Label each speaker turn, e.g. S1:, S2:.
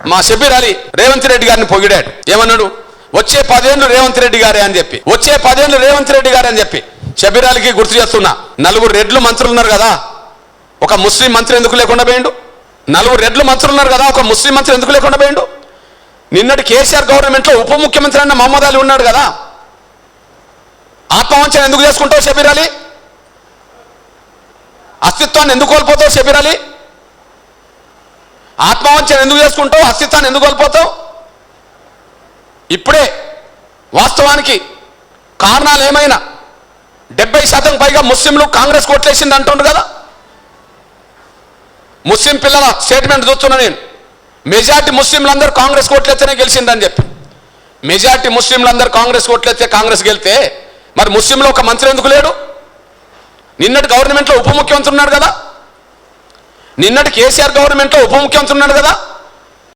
S1: మా షబీర్ అలీ రేవంత్ రెడ్డి గారిని పొగిడాడు. ఏమన్నాడు? వచ్చే పదేళ్ళు రేవంత్ రెడ్డి గారే అని చెప్పి. వచ్చే పదేళ్ళు రేవంత్ రెడ్డి గారే అని చెప్పి. షబీర్ అలీకి గుర్తు చేస్తున్నా. నలుగురు రెడ్లు మంత్రులు ఉన్నారు కదా. ఒక ముస్లిం మంత్రి ఎందుకు లేకుండా పోయిండు? నలుగురు రెడ్లు మంత్రులు ఉన్నారు కదా. ఒక ముస్లిం మంత్రి ఎందుకు లేకుండా పోయిండు? నిన్నటి కేసీఆర్ గవర్నమెంట్లో ఉప ముఖ్యమంత్రి అన్న మహమ్మద్ అలీ ఉన్నాడు కదా. ఆత్మవంచన ఎందుకు చేసుకుంటావు షబీర్ అలీ? అస్తిత్వాన్ని ఎందుకు కోల్పోతావు షబీర్ అలీ? ఆత్మవంచన ఎందుకు చేసుకుంటావు? అస్తిత్వాన్ని ఎందుకు కోల్పోతావు? ఇప్పుడే వాస్తవానికి కారణాలు ఏమైనా? డెబ్బై శాతం పైగా ముస్లింలు కాంగ్రెస్ కోట్లేసింది అంటుండు కదా? ముస్లిం పిల్లల స్టేట్మెంట్ చూస్తున్నా నేను. మెజార్టీ ముస్లింలందరూ కాంగ్రెస్ కోట్లెత్తేనే గెలిచిందని చెప్పి. మెజార్టీ ముస్లింలందరూ కాంగ్రెస్ కోట్లెత్తే కాంగ్రెస్ గెలితే మరి ముస్లింలో ఒక మంత్రి ఎందుకు లేడు? నిన్నటి గవర్నమెంట్లో ఉప ముఖ్యమంత్రి ఉన్నాడు కదా? నిన్నటి కేసీఆర్ గవర్నమెంట్లో ఉప ముఖ్యమంత్రి ఉన్నాడు కదా?